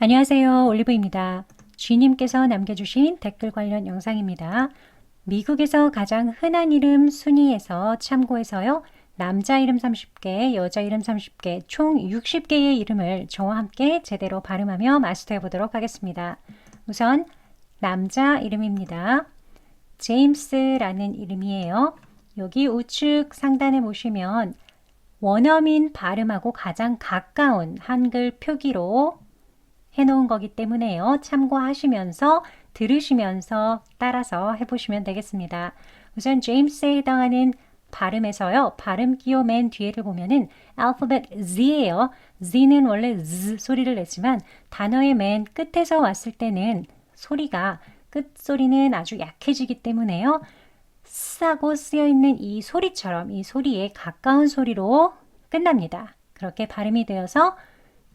안녕하세요. 올리브입니다. G님께서 남겨주신 댓글 관련 영상입니다. 미국에서 가장 흔한 이름 순위에서 참고해서요. 남자 이름 30개, 여자 이름 30개, 총 60개의 이름을 저와 함께 제대로 발음하며 마스터해 보도록 하겠습니다. 우선 남자 이름입니다. 제임스라는 이름이에요. 여기 우측 상단에 보시면 원어민 발음하고 가장 가까운 한글 표기로 해놓은 거기 때문에요. 참고하시면서 들으시면서 따라서 해보시면 되겠습니다. 우선 제임스에 해당하는 발음에서요. 발음 기호 맨 뒤에를 보면은 알파벳 Z예요. Z는 원래 Z 소리를 내지만 단어의 맨 끝에서 왔을 때는 소리가 끝 소리는 아주 약해지기 때문에요. 쓰고 쓰여 있는 이 소리처럼 이 소리에 가까운 소리로 끝납니다. 그렇게 발음이 되어서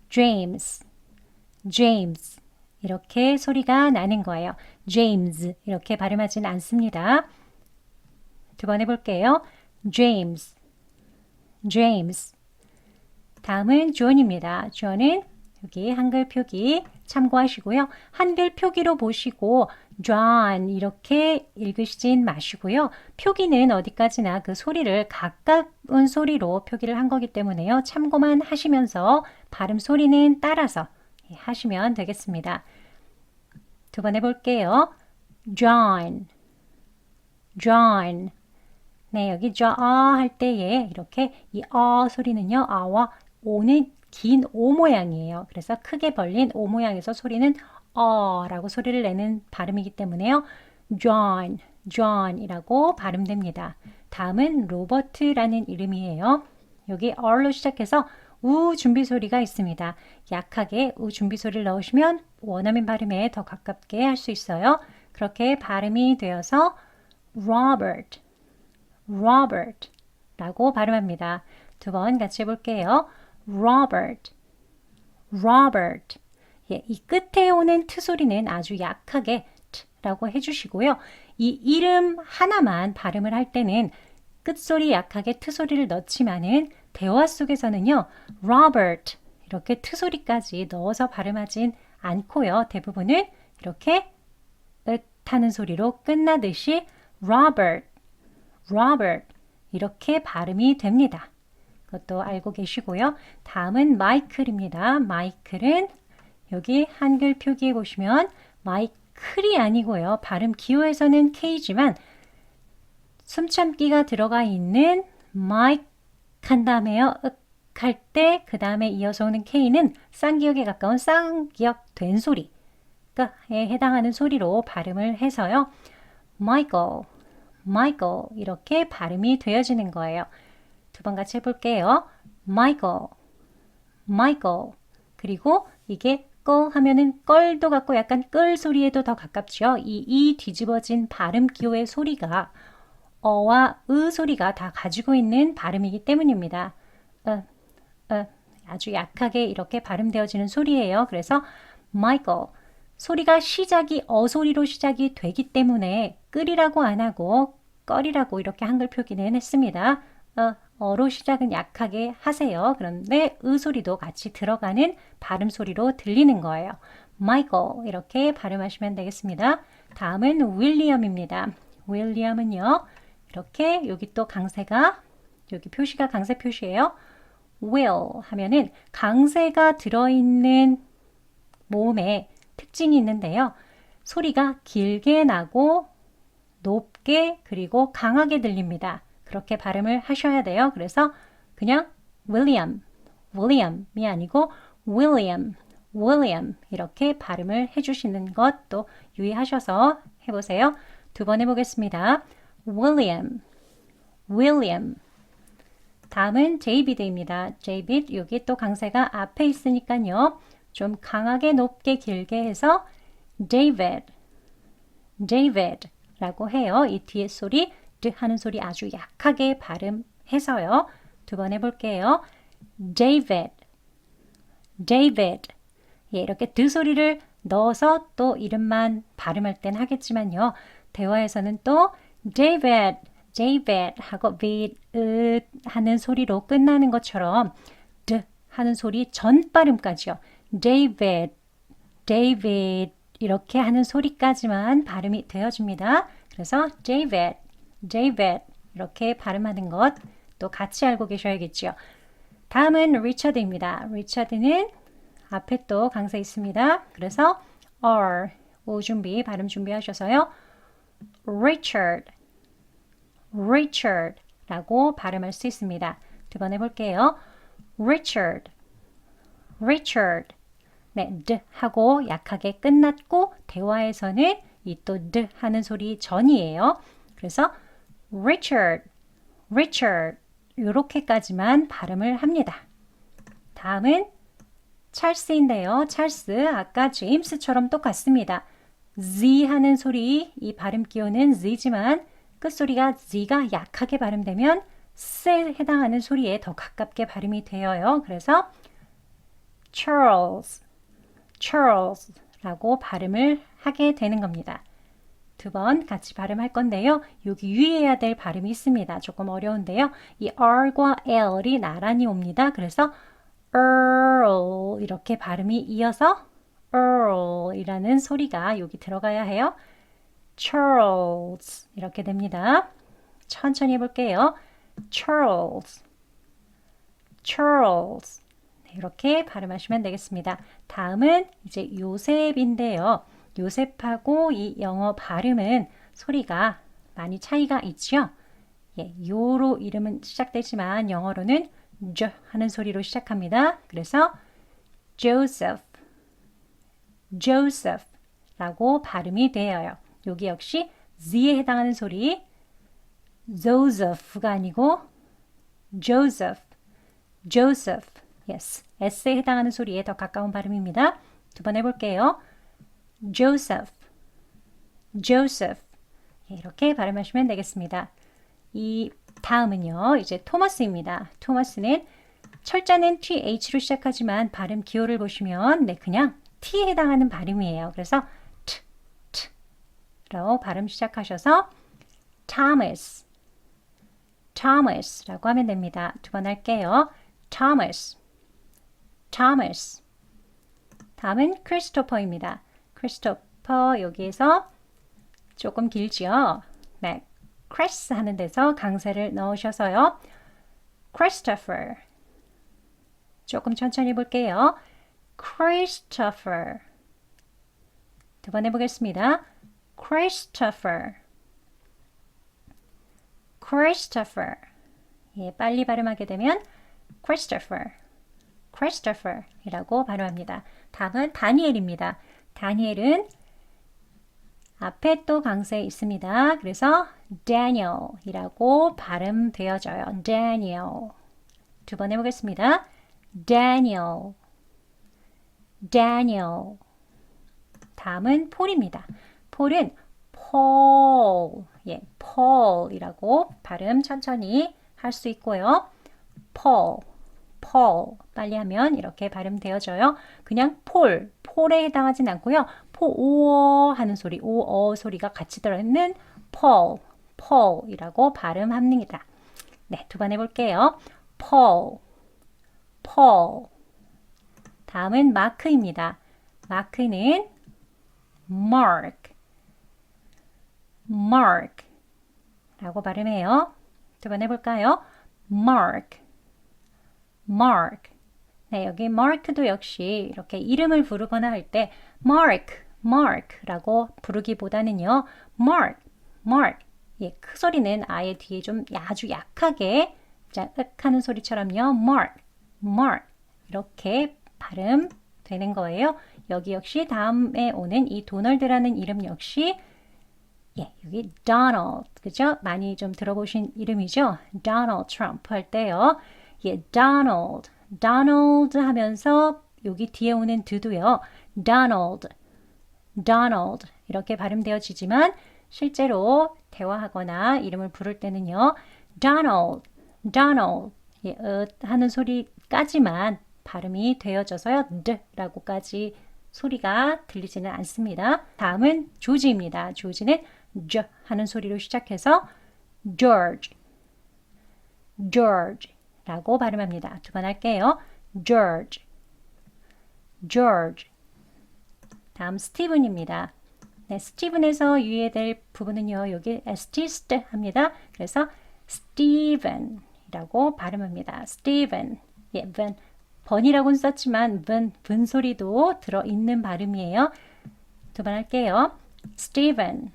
James, James 이렇게 소리가 나는 거예요. James 이렇게 발음하진 않습니다. 두 번 해볼게요. James, James. 다음은 존입니다. 존은 여기 한글 표기 참고하시고요. 한글 표기로 보시고 John 이렇게 읽으시진 마시고요. 표기는 어디까지나 그 소리를 가까운 소리로 표기를 한 거기 때문에요. 참고만 하시면서 발음 소리는 따라서 하시면 되겠습니다. 두 번 해볼게요. John, John. 네, 여기 저할 때에 이렇게 이 어 소리는요. 아와 오는 긴 오 모양이에요. 그래서 크게 벌린 오 모양에서 소리는 어라고 소리를 내는 발음이기 때문에요. John, John이라고 발음됩니다. 다음은 로버트라는 이름이에요. 여기 R로 시작해서 우 준비 소리가 있습니다. 약하게 우 준비 소리를 넣으시면 원어민 발음에 더 가깝게 할 수 있어요. 그렇게 발음이 되어서 Robert, Robert 라고 발음합니다. 두 번 같이 해볼게요. Robert, Robert. 예, 이 끝에 오는 트 소리는 아주 약하게 라고 해주시고요. 이 이름 하나만 발음을 할 때는 끝소리 약하게 트 소리를 넣지만은 대화 속에서는요, Robert 이렇게 트 소리까지 넣어서 발음하진 않고요. 대부분은 이렇게 으 하는 소리로 끝나듯이 Robert, Robert 이렇게 발음이 됩니다. 그것도 알고 계시고요. 다음은 마이클입니다. 마이클은 여기 한글 표기에 보시면 마이클이 아니고요. 발음 기호에서는 K지만 숨참기가 들어가 있는 마이크 한 다음에요. 할때그 다음에 이어서 오는 K는 쌍기역에 가까운 쌍기역 된 소리 에 해당하는 소리로 발음을 해서요. Michael, Michael 이렇게 발음이 되어지는 거예요. 두 번 같이 해볼게요. Michael, Michael 그리고 이게 꺼 하면은 껄도 같고 약간 끌 소리에도 더 가깝죠. 이, 이 뒤집어진 발음 기호의 소리가 어와 으 소리가 다 가지고 있는 발음이기 때문입니다. 어, 어, 아주 약하게 이렇게 발음되어지는 소리예요. 그래서 Michael 소리가 시작이 어 소리로 시작이 되기 때문에 끌이라고 안 하고 껄이라고 이렇게 한글 표기는 했습니다. 어, 어로 시작은 약하게 하세요. 그런데 의 소리도 같이 들어가는 발음 소리로 들리는 거예요. Michael 이렇게 발음하시면 되겠습니다. 다음은 윌리엄입니다. 윌리엄은요. 이렇게 여기 또 강세가 여기 표시가 강세 표시예요. will 하면은 강세가 들어있는 모음에 특징이 있는데요. 소리가 길게 나고 높게 그리고 강하게 들립니다. 그렇게 발음을 하셔야 돼요. 그래서 그냥 William, William이 아니고 William, William 이렇게 발음을 해주시는 것도 유의하셔서 해보세요. 두 번 해보겠습니다. William, William. 다음은 제이비드입니다. 제이비드 여기 또 강세가 앞에 있으니까요. 좀 강하게 높게 길게 해서 David, David라고 해요. 이 뒤에 소리 드 하는 소리 아주 약하게 발음해서요. 두 번 해볼게요. David, David. 예, 이렇게 드 소리를 넣어서 또 이름만 발음할 땐 하겠지만요. 대화에서는 또 David, David 하고 vid, 으 하는 소리로 끝나는 것처럼 드 하는 소리 전 발음까지요. David, David 이렇게 하는 소리까지만 발음이 되어줍니다. 그래서 David, David 이렇게 발음하는 것 또 같이 알고 계셔야겠죠. 다음은 리처드입니다. 리처드는 앞에 또 강세 있습니다. 그래서 R, O 준비, 발음 준비하셔서요. Richard, Richard 라고 발음할 수 있습니다. 두 번 해볼게요. Richard, Richard. 네, 드 하고 약하게 끝났고 대화에서는 이또드 하는 소리 전이에요. 그래서 Richard, Richard 이렇게까지만 발음을 합니다. 다음은 찰스인데요. 찰스 아까 제임스처럼 똑같습니다. Z 하는 소리 이 발음 기호는 Z지만 끝소리가 Z가 약하게 발음되면 S에 해당하는 소리에 더 가깝게 발음이 되어요. 그래서 Charles, Charles라고 발음을 하게 되는 겁니다. 두 번 같이 발음할 건데요. 여기 유의해야 될 발음이 있습니다. 조금 어려운데요. 이 R과 L이 나란히 옵니다. 그래서 Earl 이렇게 발음이 이어서 Earl이라는 소리가 여기 들어가야 해요. Charles 이렇게 됩니다. 천천히 해볼게요. Charles, Charles 네, 이렇게 발음하시면 되겠습니다. 다음은 이제 요셉인데요. 요셉하고 이 영어 발음은 소리가 많이 차이가 있죠. 예, 요로 이름은 시작되지만 영어로는 j 하는 소리로 시작합니다. 그래서 Joseph, Joseph라고 발음이 되어요. 여기 역시 Z에 해당하는 소리 Joseph가 아니고 Joseph, Joseph, yes, S에 해당하는 소리에 더 가까운 발음입니다. 두 번 해볼게요. Joseph, Joseph 예, 이렇게 발음하시면 되겠습니다. 이 다음은요. 이제 토머스입니다. 토머스는 철자는 TH로 시작하지만 발음 기호를 보시면 네 그냥 T에 해당하는 발음이에요. 그래서 T, T로 발음 시작하셔서 Thomas, Thomas라고 하면 됩니다. 두 번 할게요. Thomas, Thomas. 다음은 크리스토퍼입니다. 크리스토퍼 여기에서 조금 길지요. 네, Chris 하는 데서 강세를 넣으셔서요. Christopher. 조금 천천히 볼게요. Christopher. 두 번 해보겠습니다. Christopher. Christopher. 예, 빨리 발음하게 되면 Christopher. Christopher 이라고 발음합니다. 다음은 다니엘입니다. 다니엘은 앞에 또 강세 있습니다. 그래서 Daniel이라고 발음되어져요. Daniel. 두 번 해보겠습니다. Daniel. Daniel. 다음은 폴입니다. 폴은 Paul. 예, Paul이라고 발음 천천히 할 수 있고요. Paul. Paul. 빨리 하면 이렇게 발음되어져요. 그냥 폴. 폴에 해당하진 않고요. 포오 하는 소리, 오어 소리가 같이 들어있는 Paul. Paul이라고 발음합니다. 네, 두 번 해볼게요. Paul. Paul. 다음은 마크입니다. 마크는 Mark. Mark. 라고 발음해요. 두 번 해볼까요? Mark. Mark. 네, 여기 Mark도 역시 이렇게 이름을 부르거나 할 때 Mark, Mark라고 부르기보다는요. Mark, Mark. 예, 크 소리는 아예 뒤에 좀 아주 약하게 자, 윽 하는 소리처럼요. Mark, Mark. 이렇게 발음 되는 거예요. 여기 역시 다음에 오는 이 도널드라는 이름 역시 예, 여기 Donald, 그죠? 많이 좀 들어보신 이름이죠? Donald Trump 할 때요. 예, Donald, Donald 하면서 여기 뒤에 오는 드도요. Donald, Donald 이렇게 발음되어지지만 실제로 대화하거나 이름을 부를 때는요. Donald, Donald 예, 어, 하는 소리까지만 발음이 되어져서요. 드라고까지 소리가 들리지는 않습니다. 다음은 조지입니다. 조지는 j 하는 소리로 시작해서 George, George라고 발음합니다. 두 번 할게요. George, George. 다음 스티븐입니다. 네, 스티븐에서 유의될 부분은요. 여기 ST 합니다. 그래서 스티븐이라고 발음합니다. 스티븐. 예, 분. 번이라고는 썼지만 분, 분 소리도 들어 있는 발음이에요. 두 번 할게요. 스티븐.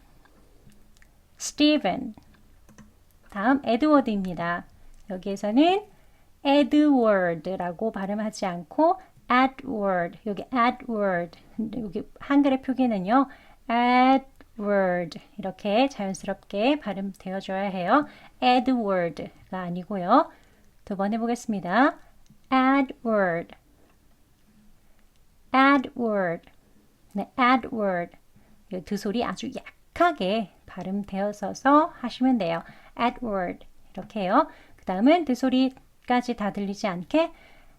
스티븐. 다음 에드워드입니다. 여기에서는 에드워드라고 발음하지 않고 Edward, 여기 Edward, 여기 한글의 표기는요, Edward 이렇게 자연스럽게 발음되어줘야 해요. Edward가 아니고요. 두 번 해보겠습니다. Edward, Edward, 네, Edward. 이두 소리 아주 약하게 발음되어서 하시면 돼요. Edward 이렇게요. 그 다음은 두 소리까지 다 들리지 않게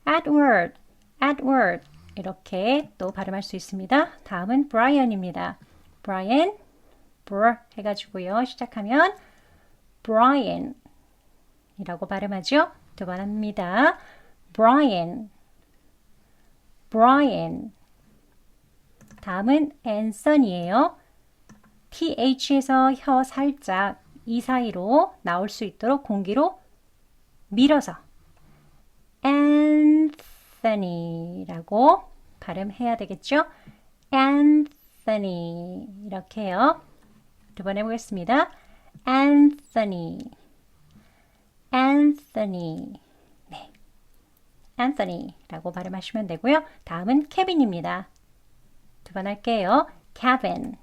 Edward, Edward 이렇게 또 발음할 수 있습니다. 다음은 Brian입니다. Brian, br 해가지고요. 시작하면 Brian 이라고 발음하죠. 두 번 합니다. Brian, Brian. 다음은 Anson이에요. TH에서 혀 살짝 이 사이로 나올 수 있도록 공기로 밀어서 Anthony라고 발음해야 되겠죠? Anthony 이렇게요. 두 번 해보겠습니다. Anthony, Anthony, 네, Anthony라고 발음하시면 되고요. 다음은 케빈입니다. 두 번 할게요. Kevin,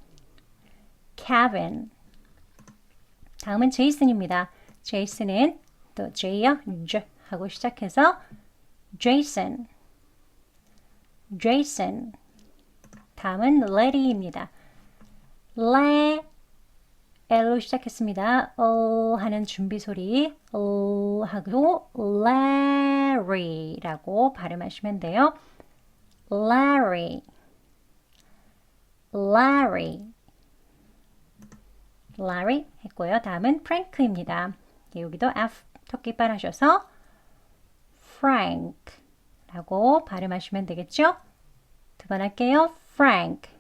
Kevin. 다음은 제이슨입니다. 제이슨은 또 J요, J 하고 시작해서 Jason, Jason. 다음은 Larry입니다. Le, L로 시작했습니다. 어 하는 준비 소리 어 하고 Larry라고 발음하시면 돼요. Larry, Larry. Larry 했고요. 다음은 Frank입니다. 여기도 F 토끼발 하셔서 Frank라고 발음하시면 되겠죠? 두 번 할게요. Frank,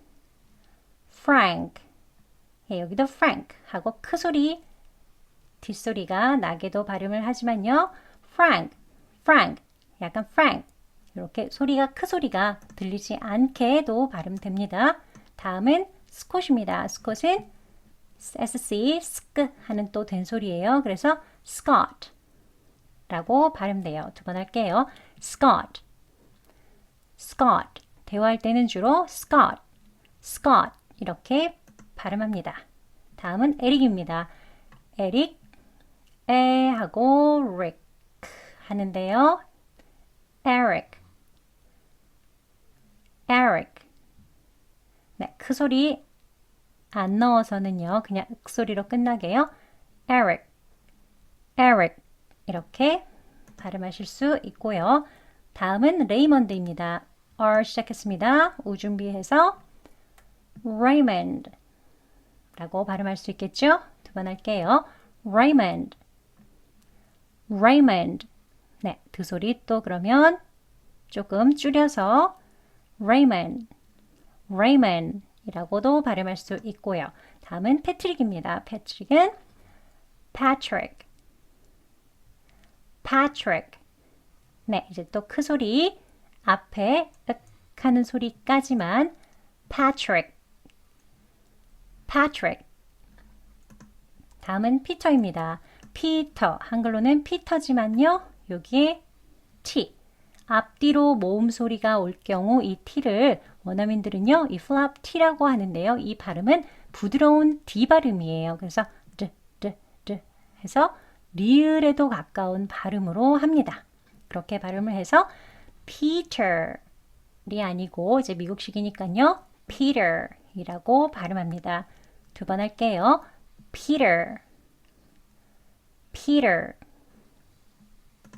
Frank. 예, 여기도 Frank 하고 크 소리 뒷소리가 나게도 발음을 하지만요. Frank, Frank, 약간 Frank 이렇게 소리가 크 소리가 들리지 않게도 발음됩니다. 다음은 스콧입니다. 스콧은 SC, sk 하는 또 된 소리예요. 그래서 Scott 라고 발음돼요. 두 번 할게요. Scott, Scott. 대화할 때는 주로 Scott, Scott 이렇게 발음합니다. 다음은 에릭입니다. 에릭, 에 하고 Rick 하는데요. Eric, Eric. 네, 크 소리 안 넣어서는요. 그냥 윽 소리로 끝나게요. Eric 이렇게 발음하실 수 있고요. 다음은 레이먼드입니다. R 시작했습니다. 우 준비해서 Raymond 라고 발음할 수 있겠죠? 두 번 할게요. Raymond, Raymond. 네, 두 소리 또 그러면 조금 줄여서 Raymond, Raymond 이라고도 발음할 수 있고요. 다음은 패트릭입니다. 패트릭은 Patrick, Patrick. 네, 이제 또 크 소리 앞에 윽 하는 소리까지만 Patrick, Patrick. 다음은 피터입니다. 피터. 한글로는 피터지만요. 여기에 T. 앞뒤로 모음 소리가 올 경우 이 T를 원어민들은요. 이 flap T라고 하는데요. 이 발음은 부드러운 D 발음이에요. 그래서 드, 드, 드 해서 리을에도 가까운 발음으로 합니다. 그렇게 발음을 해서 Peter이 아니고 이제 미국식이니까요. Peter이라고 발음합니다. 두 번 할게요. Peter, Peter.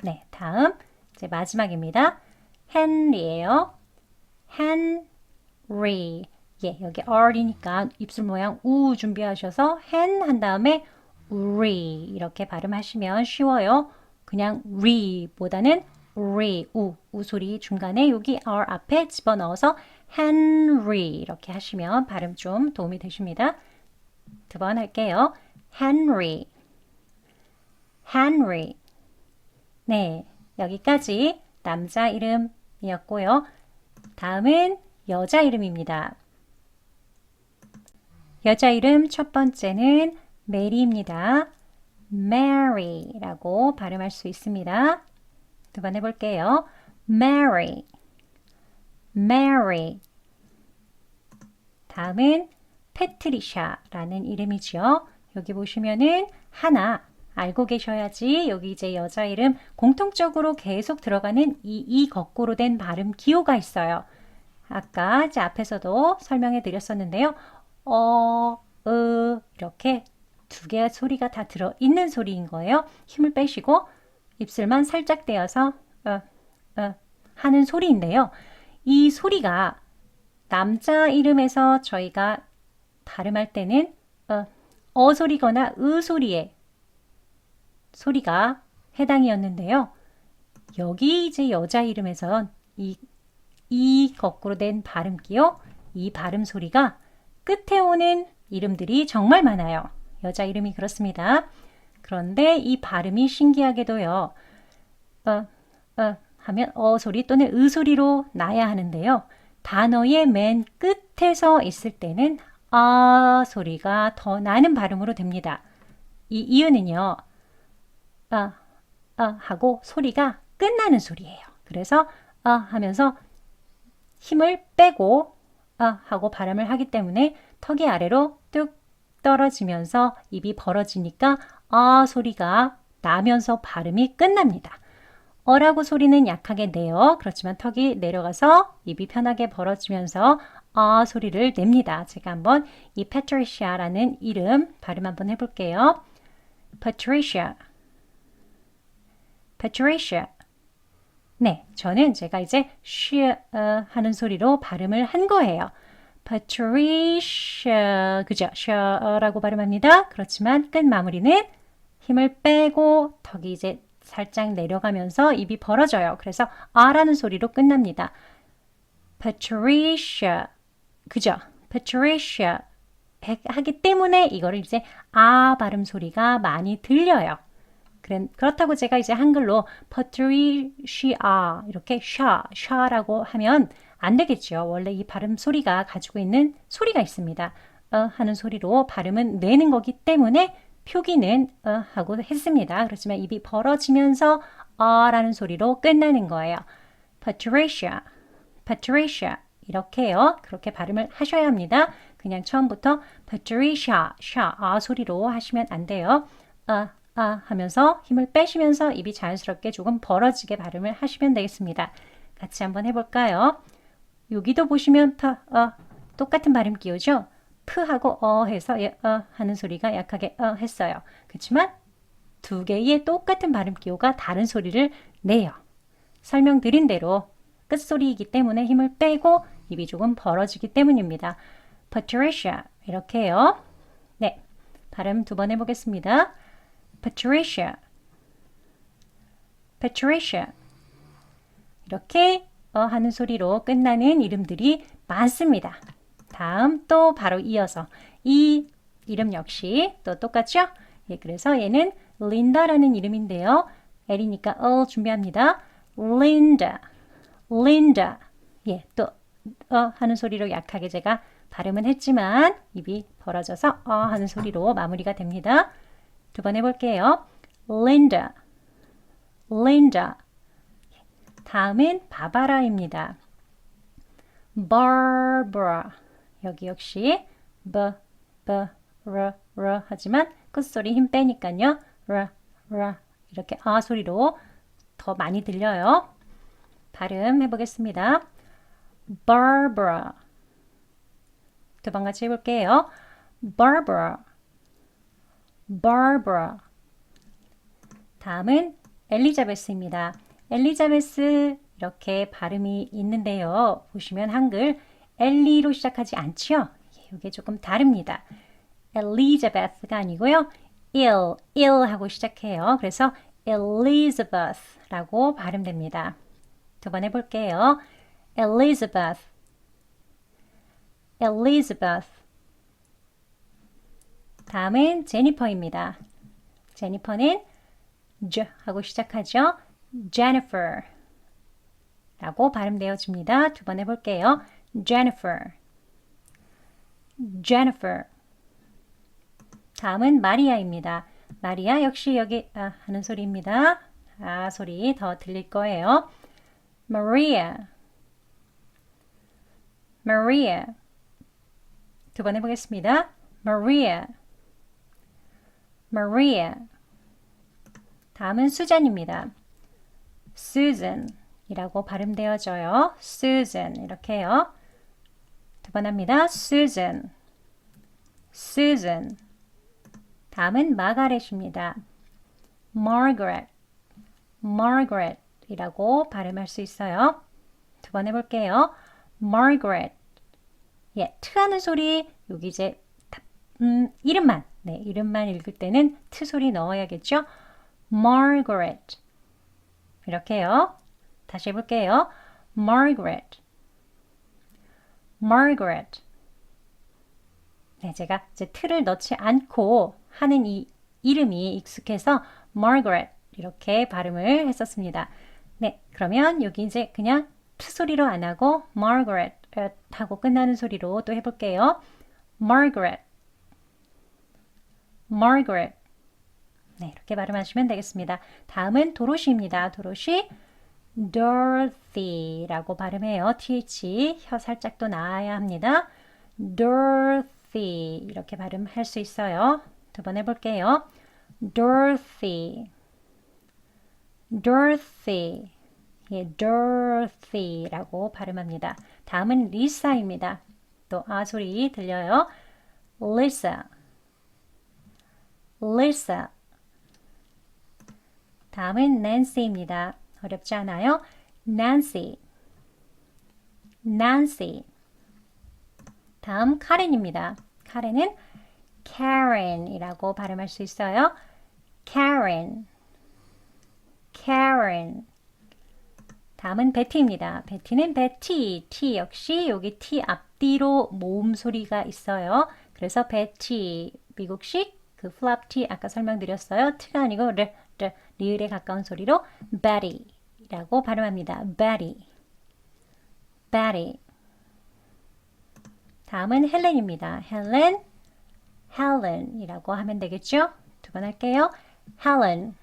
네, 다음 이제 마지막입니다. Henry예요. Henry. 예, 여기 R이니까 입술 모양 우 준비하셔서 hen 한 다음에 리 이렇게 발음하시면 쉬워요. 그냥 리보다는 리, 우, 우 소리 중간에 여기 R 앞에 집어넣어서 Henry 이렇게 하시면 발음 좀 도움이 되십니다. 두 번 할게요. Henry, Henry. 네, 여기까지 남자 이름이었고요. 다음은 여자 이름입니다. 여자 이름 첫 번째는 메리입니다. Mary라고 발음할 수 있습니다. 두 번 해볼게요. Mary, Mary. 다음은 패트리샤라는 이름이죠. 여기 보시면은 하나 알고 계셔야지 여기 이제 여자 이름 공통적으로 계속 들어가는 이, 이 거꾸로 된 발음 기호가 있어요. 아까 이제 앞에서도 설명해 드렸었는데요. 어, 으, 이렇게 두 개의 소리가 다 들어 있는 소리인 거예요. 힘을 빼시고 입술만 살짝 떼어서 어, 어, 하는 소리인데요. 이 소리가 남자 이름에서 저희가 발음할 때는 어, 어 소리거나 으 소리에 소리가 해당이었는데요. 여기 이제 여자 이름에선 이, 이 거꾸로 된 발음 기호, 이 발음 소리가 끝에 오는 이름들이 정말 많아요. 여자 이름이 그렇습니다. 그런데 이 발음이 신기하게도요. 어, 어 하면 어 소리 또는 으 소리로 나야 하는데요. 단어의 맨 끝에서 있을 때는 아 소리가 더 나는 발음으로 됩니다. 이 이유는요. 아, 아 하고 소리가 끝나는 소리예요. 그래서 아 하면서 힘을 빼고 아 하고 발음을 하기 때문에 턱이 아래로 뚝 떨어지면서 입이 벌어지니까 아 소리가 나면서 발음이 끝납니다. 어라고 소리는 약하게 내요. 그렇지만 턱이 내려가서 입이 편하게 벌어지면서 아 소리를 냅니다. 제가 한번 이 Patricia라는 이름 발음 한번 해볼게요. Patricia, Patricia. 네, 저는 제가 이제 쉬 어, 하는 소리로 발음을 한 거예요. Patricia, 그죠? 셔라고 발음합니다. 그렇지만 끝 마무리는 힘을 빼고 턱이 이제 살짝 내려가면서 입이 벌어져요. 그래서 아라는 소리로 끝납니다. Patricia, 그죠? Patricia 하기 때문에 이거를 이제 아 발음 소리가 많이 들려요. 그렇다고 제가 이제 한글로 Patricia 이렇게 샤, 샤라고 하면 안 되겠죠. 원래 이 발음 소리가 가지고 있는 소리가 있습니다. 어 하는 소리로 발음은 내는 거기 때문에 표기는 어 하고 했습니다. 그렇지만 입이 벌어지면서 어라는 소리로 끝나는 거예요. Patricia, Patricia 이렇게요. 그렇게 발음을 하셔야 합니다. 그냥 처음부터 Patricia, 샤, 아 소리로 하시면 안 돼요. 아, 아 하면서 힘을 빼시면서 입이 자연스럽게 조금 벌어지게 발음을 하시면 되겠습니다. 같이 한번 해볼까요? 여기도 보시면 파, 어, 똑같은 발음 기호죠? 프 하고 어 해서 예, 어 하는 소리가 약하게 어 했어요. 그렇지만 두 개의 똑같은 발음 기호가 다른 소리를 내요. 설명드린 대로 끝소리이기 때문에 힘을 빼고 입이 조금 벌어지기 때문입니다. Patricia 이렇게 해요. 네, 발음 두 번 해보겠습니다. Patricia, Patricia 이렇게 어 하는 소리로 끝나는 이름들이 많습니다. 다음 또 바로 이어서 이 이름 역시 또 똑같죠? 예, 그래서 얘는 린다라는 이름인데요. L이니까 어 준비합니다. Linda, Linda. 예, 또 어 하는 소리로 약하게 제가 발음은 했지만 입이 벌어져서 어 하는 소리로 마무리가 됩니다. 두 번 해볼게요. Linda, Linda. 다음은 바바라입니다. Barbara. 여기 역시 b, b, r, r 하지만 끝소리 힘 빼니까요. r, r 이렇게 아 소리로 더 많이 들려요. 발음 해보겠습니다. Barbara. 두 번 같이 해볼게요. Barbara. Barbara. 다음은 엘리자베스입니다. 엘리자베스 이렇게 발음이 있는데요. 보시면 한글 엘리로 시작하지 않죠? 이게 조금 다릅니다. 엘리자베스가 아니고요. il, il 하고 시작해요. 그래서 Elizabeth라고 발음됩니다. 두 번 해볼게요. Elizabeth, Elizabeth. 다음은 제니퍼입니다. 제니퍼는 J 하고 시작하죠. Jennifer 라고 발음되어집니다. 두 번 해볼게요. Jennifer, Jennifer. 다음은 마리아입니다. 마리아 역시 여기 아, 하는 소리입니다. 아 소리 더 들릴 거예요. Maria, Maria. 두 번 해보겠습니다. Maria, Maria. 다음은 수잔입니다. Susan 이라고 발음되어져요. Susan 이렇게요. 두 번 합니다. Susan, Susan. 다음은 마가렛입니다. Margaret, Margaret 이라고 발음할 수 있어요. 두 번 해볼게요. Margaret. 예, 트하는 소리 여기 이제 음, 이름만 네, 이름만 읽을 때는 트 소리 넣어야겠죠. Margaret 이렇게요. 다시 해볼게요. Margaret, Margaret. 네, 제가 이제 틀을 넣지 않고 하는 이 이름이 익숙해서 Margaret 이렇게 발음을 했었습니다. 네, 그러면 여기 이제 그냥 트 소리로 안 하고 Margaret 하고 끝나는 소리로 또 해볼게요. Margaret, Margaret. 네, 이렇게 발음하시면 되겠습니다. 다음은 도로시입니다. 도로시 Dorothy라고 발음해요. th 혀 살짝 또 나와야 합니다. Dorothy 이렇게 발음할 수 있어요. 두 번 해볼게요. Dorothy, Dorothy, 예, Dorothy라고 발음합니다. 다음은 리사입니다. 또 아 소리 들려요. Lisa, Lisa. 다음은 Nancy입니다. 어렵지 않아요? Nancy, Nancy. 다음 카렌입니다. 카렌은 Karen이라고 발음할 수 있어요. Karen, Karen. 다음은 베티입니다. 베티는 베티, T 역시 여기 T 앞뒤로 모음 소리가 있어요. 그래서 베티, 미국식 그 플랍 T 아까 설명드렸어요. T가 아니고 르, 르, 리을에 가까운 소리로 Betty라고 발음합니다. Betty, Betty. 다음은 헬렌입니다. 헬렌, Helen이라고 하면 되겠죠? 두 번 할게요. Helen,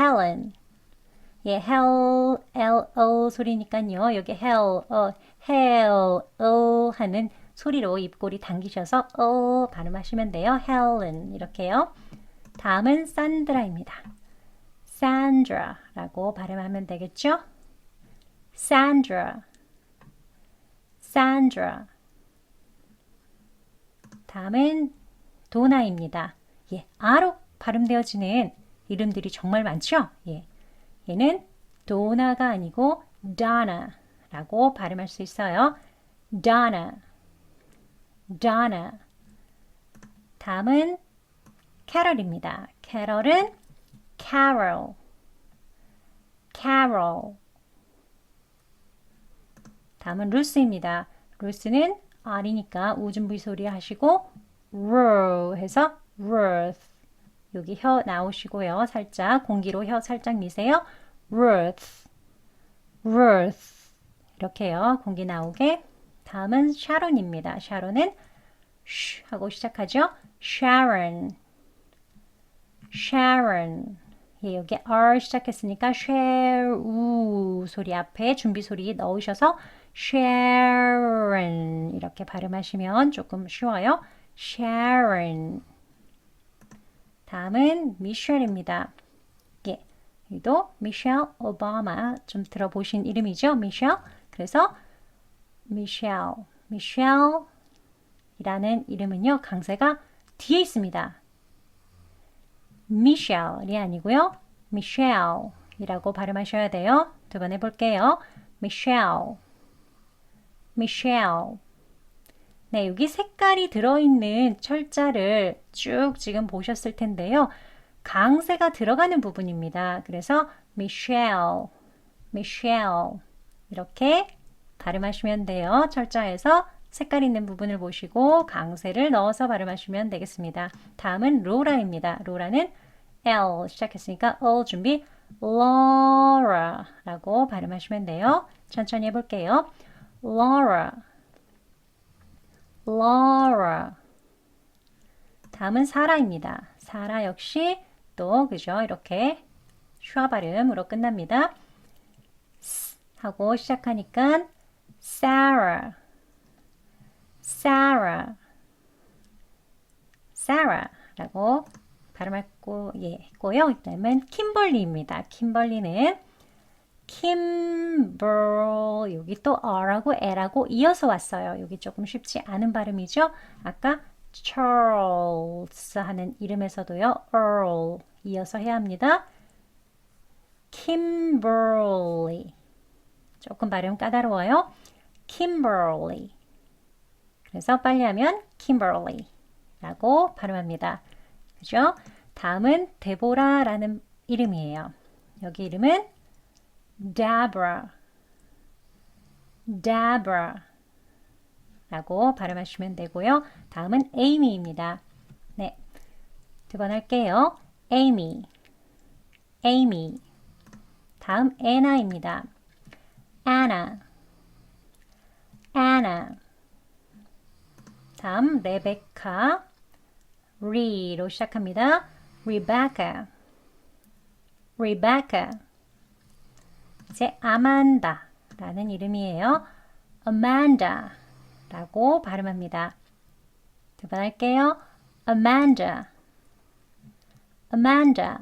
Helen. 예, hell, L-O 소리니까요. 여기 hell, 어, hell, 어 하는 소리로 입꼬리 당기셔서 어 발음하시면 돼요. Helen 이렇게요. 다음은 산드라입니다. Sandra라고 발음하면 되겠죠? Sandra, Sandra. 다음은 도나입니다. 예, 아로 발음되어지는 이름들이 정말 많죠? 예, 얘는 도나가 아니고 Donna라고 발음할 수 있어요. Donna. 다음은 캐럴입니다. 캐럴은 Carol. 다음은 루스입니다. 루스는 R이니까 우준부위 소리 하시고 R 해서 Ruth. 여기 혀 나오시고요. 살짝 공기로 혀 살짝 미세요. Ruth, Ruth. 이렇게요. 공기 나오게. 다음은 샤론입니다. 샤론은 쉬 하고 시작하죠. Sharon, Sharon. 예, 여기 R 시작했으니까 쉐우 소리 앞에 준비 소리 넣으셔서 Sharon 이렇게 발음하시면 조금 쉬워요. Sharon. 다음은 미셸입니다. 예, 여기도 미셸 오바마 좀 들어보신 이름이죠, 미셸. 그래서 미셸, 미셸이라는 이름은요 강세가 뒤에 있습니다. 미셸이 아니고요. 미셸이라고 발음하셔야 돼요. 두 번 해볼게요. 미셸, 미셸. 네, 여기 색깔이 들어있는 철자를 쭉 지금 보셨을 텐데요. 강세가 들어가는 부분입니다. 그래서 Michelle, Michelle 이렇게 발음하시면 돼요. 철자에서 색깔 있는 부분을 보시고 강세를 넣어서 발음하시면 되겠습니다. 다음은 로라입니다. 로라는 L 시작했으니까 L 준비 Laura라고 발음하시면 돼요. 천천히 해볼게요. Laura, Laura. 다음은 사라입니다. 사라 역시 또 그죠? 이렇게 슈아 발음으로 끝납니다. 하고 시작하니까 Sarah, Sarah, Sarah라고 발음할 거, 예, 했고요. 그다음은 킴벌리입니다. 킴벌리는 kimber 여기 또 r하고 l하고 이어서 왔어요. 여기 조금 쉽지 않은 발음이죠. 아까 Charles 하는 이름에서도요. Earl 이어서 해야 합니다. Kimberly 조금 발음 까다로워요. Kimberly 그래서 빨리 하면 Kimberly라고 발음합니다. 그죠? 다음은 데보라라는 이름이에요. 여기 이름은 Deborah, Deborah 라고 발음하시면 되고요. 다음은 Amy입니다. 네, 두 번 할게요. Amy, Amy. 다음 Anna입니다. Anna, Anna. 다음 레베카, Re로 시작합니다. Rebecca, Rebecca. 이제 아만다 라는 이름이에요. Amanda라고 발음합니다. 두 번 할게요. Amanda, Amanda.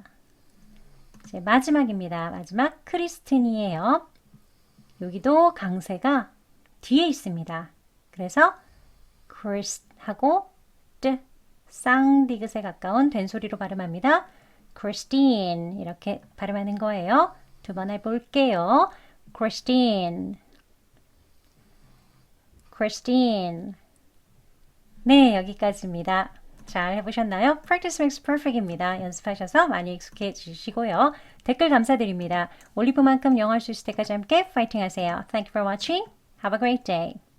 이제 마지막입니다. 마지막 크리스틴이에요. 여기도 강세가 뒤에 있습니다. 그래서 Chris 하고 드 쌍디귿에 가까운 된소리로 발음합니다. Christine 이렇게 발음하는 거예요. 두 번 해볼게요. Christine, Christine. 네, 여기까지입니다. 잘 해보셨나요? Practice makes perfect입니다. 연습하셔서 많이 익숙해지시고요. 댓글 감사드립니다. 올리브만큼 영어 할 수 있을 때까지 함께 파이팅 하세요. Thank you for watching. Have a great day.